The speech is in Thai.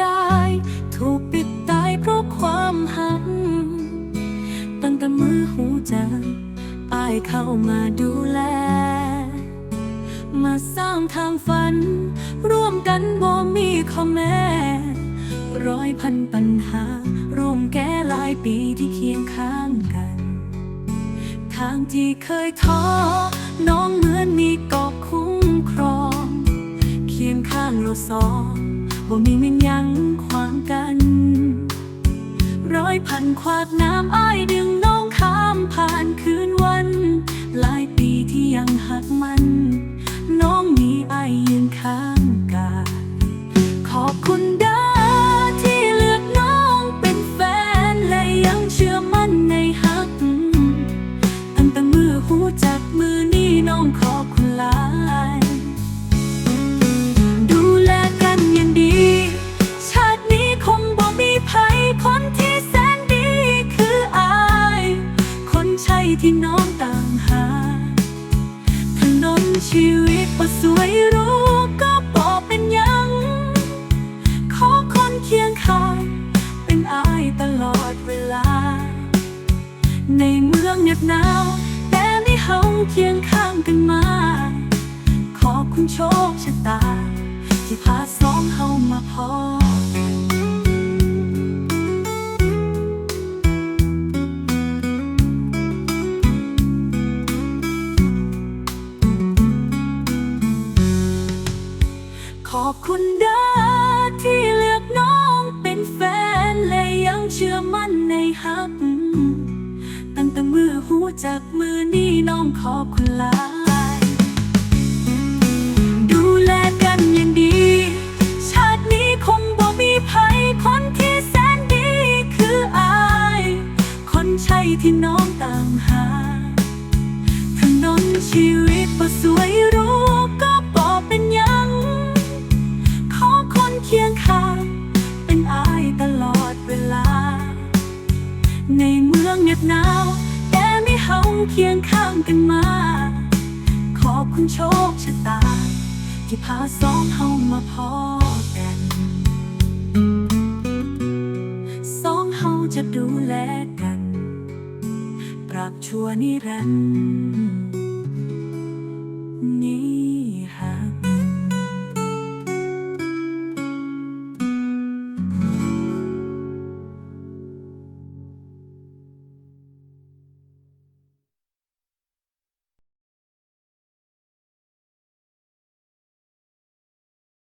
ได้ ถูกปิดตายเพราะความหัน ตั้งแต่มือหูจังอายเข้ามาดูแล มาสร้างทางฝัน ร่วมกันบ่มีข้อแม้ร้อยพันปัญหา ร่วมแก้หลายปีที่เคียงข้างกัน ทางที่เคยท้อน้องเหมือนมีกอบคุ้มครอง เคียงข้างเราสองบ่มี พันขวากน้ำอ้ายดึง ที่น้องตามหาถนนชีวิตบ่สวยรู้ก็บ่เป็นยัง ขอคนเคียงข้างเป็นอายตลอดเวลา ในเมืองเหน็บหนาวแต่มีเฮาเคียงข้างกันมา ขอบคุณโชคชะตา ที่พาส อบคุณเด้อที่เลือกน้องเป็นแฟน และยังเชื่อมั่นในฮักตั้งแต่มือหูจักมือนี่น้องขอบคุณหลายดูแลกันอย่างดี ชาตินี้คงบ่มีภัยคนที่แสนดีคืออาย คนใช่ที่น้องตามหาถนนชีวิตบ่สวยรู้ บหนาวแต่มีเฮาเคียงข้างกันมา ขอบคุณโชคชะตา ที่พาสองเฮามาพอกันสองเฮาจะดูแลกัน ปรับชั่วนิรันดร์